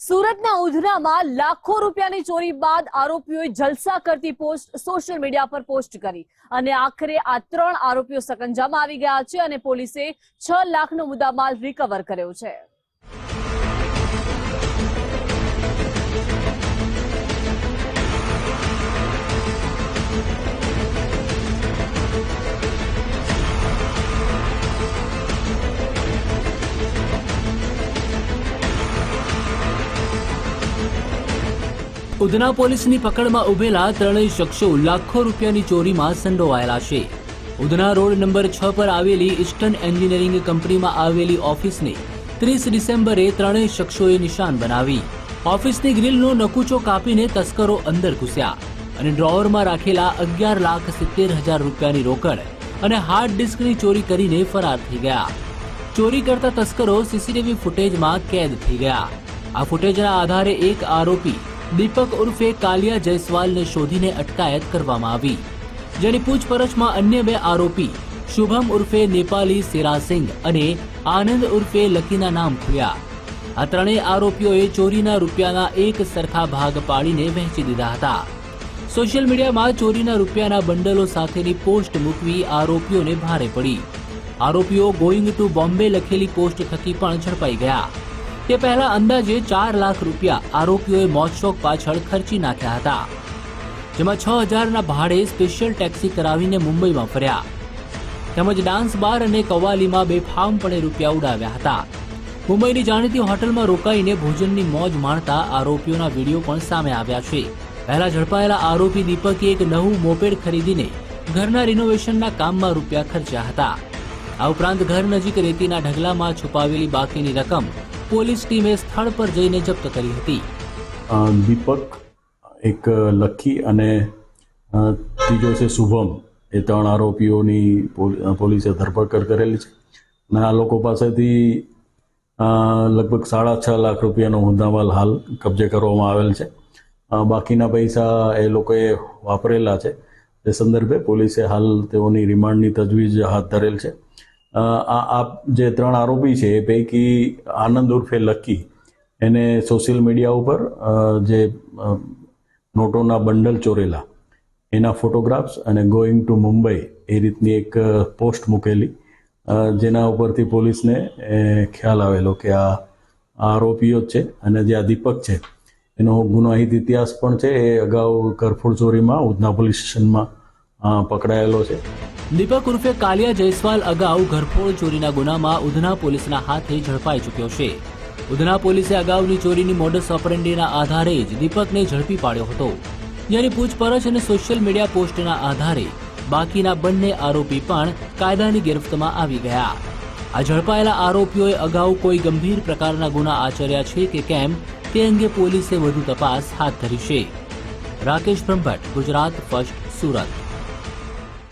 સુરતના ઉધનામાં લાખો રૂપિયાની ચોરી બાદ આરોપીઓએ જલસા કરતી પોસ્ટ સોશિયલ મીડિયા પર પોસ્ટ કરી. અને આખરે આ ત્રણ આરોપીઓ સકંજામાં આવી ગયા છે અને પોલીસે છ લાખનો મુદ્દામાલ રિકવર કર્યો છે. ઉધના પોલીસની પકડમાં ઉભેલા ત્રણેય શખ્સો લાખો રૂપિયાની ચોરીમાં સંડોવાયેલા છે. ઉધના રોડ નંબર છ પર આવેલી ઇસ્ટર્ન એન્જિનિયરિંગ કંપનીમાં આવેલી ઓફિસને ત્રીસ ડિસેમ્બરે ત્રણેય શખ્સોએ નિશાન બનાવી. ઓફિસની ગ્રીલનો નકુચો કાપીને તસ્કરો અંદર ઘૂસ્યા અને ડ્રોવરમાં રાખેલા અગિયાર લાખ સિત્તેર હજાર રૂપિયાની રોકડ અને હાર્ડ ડિસ્કની ચોરી કરીને ફરાર થઈ ગયા. ચોરી કરતા તસ્કરો સીસીટીવી ફૂટેજમાં કેદ થઈ ગયા. આ ફૂટેજના આધારે એક આરોપી દીપક ઉર્ફે કાલિયા જયસ્વાલને શોધીને અટકાયત કરવામાં આવી. જેની પૂછપરછમાં અન્ય બે આરોપી, શુભમ ઉર્ફે નેપાલી સિરાસિંગ અને આનંદ ઉર્ફે લકીના નામ ખુલ્યા. આ ત્રણેય આરોપીઓએ ચોરીના રૂપિયાના એક સરખા ભાગ પાડીને વહેંચી દીધા હતા. સોશિયલ મીડિયામાં ચોરીના રૂપિયાના બંડલો સાથેની પોસ્ટ મૂકવી આરોપીઓને ભારે પડી. આરોપીઓ ગોઈંગ ટુ બોમ્બે લખેલી પોસ્ટ થકી પણ ઝડપાઈ ગયા. તે પહેલા અંદાજે ચાર લાખ રૂપિયા આરોપીઓએ મોજશોખ પાછળ ખર્ચી નાખ્યા હતા. જેમાં છ હજારના ભાડે સ્પેશિયલ ટેક્સી કરાવીને મુંબઈમાં ફર્યા. તેમજ ડાન્સ બાર અને કવાલીમાં બેફામપણે રૂપિયા ઉડાવ્યા હતા. મુંબઈની જાણીતી હોટલમાં રોકાઈને ભોજનની મોજ માણતા આરોપીઓના વીડિયો પણ સામે આવ્યા છે. પહેલા ઝડપાયેલા આરોપી દીપકે એક નવું મોપેડ ખરીદીને ઘરના રિનોવેશનના કામમાં રૂપિયા ખર્ચ્યા હતા. આ ઉપરાંત ઘર નજીક રેતીના ઢગલામાં છુપાવેલી બાકીની રકમ પોલીસ ટીમે સ્થળ પર જઈને જપ્ત કરી હતી. દીપક, એક લખી અને ત્રીજો છે શુભમ. એ ત્રણ આરોપીઓની પોલીસે ધરપકડ કરેલી છે. અને આ લોકો પાસેથી લગભગ સાડા છ લાખ રૂપિયાનો મુદ્દામાલ હાલ કબજે કરવામાં આવેલ છે. બાકીના પૈસા એ લોકોએ વાપરેલા છે. તે સંદર્ભે પોલીસે હાલ તેઓની રિમાન્ડની તજવીજ હાથ ધરેલ છે. આ જે ત્રણ આરોપી છે, એ પૈકી આનંદ ઉર્ફે લકી, એને સોશિયલ મીડિયા ઉપર જે નોટોના બંડલ ચોરેલા, એના ફોટોગ્રાફ્સ અને ગોઈંગ ટુ મુંબઈ, એ રીતની એક પોસ્ટ મૂકેલી. જેના ઉપરથી પોલીસને ખ્યાલ આવેલો કે આ આરોપીઓ જ છે અને જે આ દીપક છે, એનો ગુનાહિત ઇતિહાસ પણ છે, એ અગાઉ કરફોડ ચોરીમાં ઉધના પોલીસ સ્ટેશનમાં પકડાયેલો છે. દીપક ઉર્ફે કાલિયા જયસ્વાલ અગાઉ ઘરફોડ ચોરીના ગુનામાં ઉધના પોલીસના હાથે ઝડપાઈ ચૂક્યો છે. ઉધના પોલીસે અગાઉની ચોરીની મોડસ ઓપરેન્ડીના આધારે જ દીપકને ઝડપી પાડ્યો હતો. જેની પૂછપરછ અને સોશિયલ મીડિયા પોસ્ટના આધારે બાકીના બંને આરોપી પણ કાયદાની ગિરફ્તમાં આવી ગયા. આ ઝડપાયેલા આરોપીઓએ અગાઉ કોઈ ગંભીર પ્રકારના ગુના આચર્યા છે કે કેમ, તે અંગે પોલીસે વધુ તપાસ હાથ ધરી છે. રાકેશ બ્રહ્મભટ્ટ, ગુજરાત, ફર્સ્ટ, સુરત.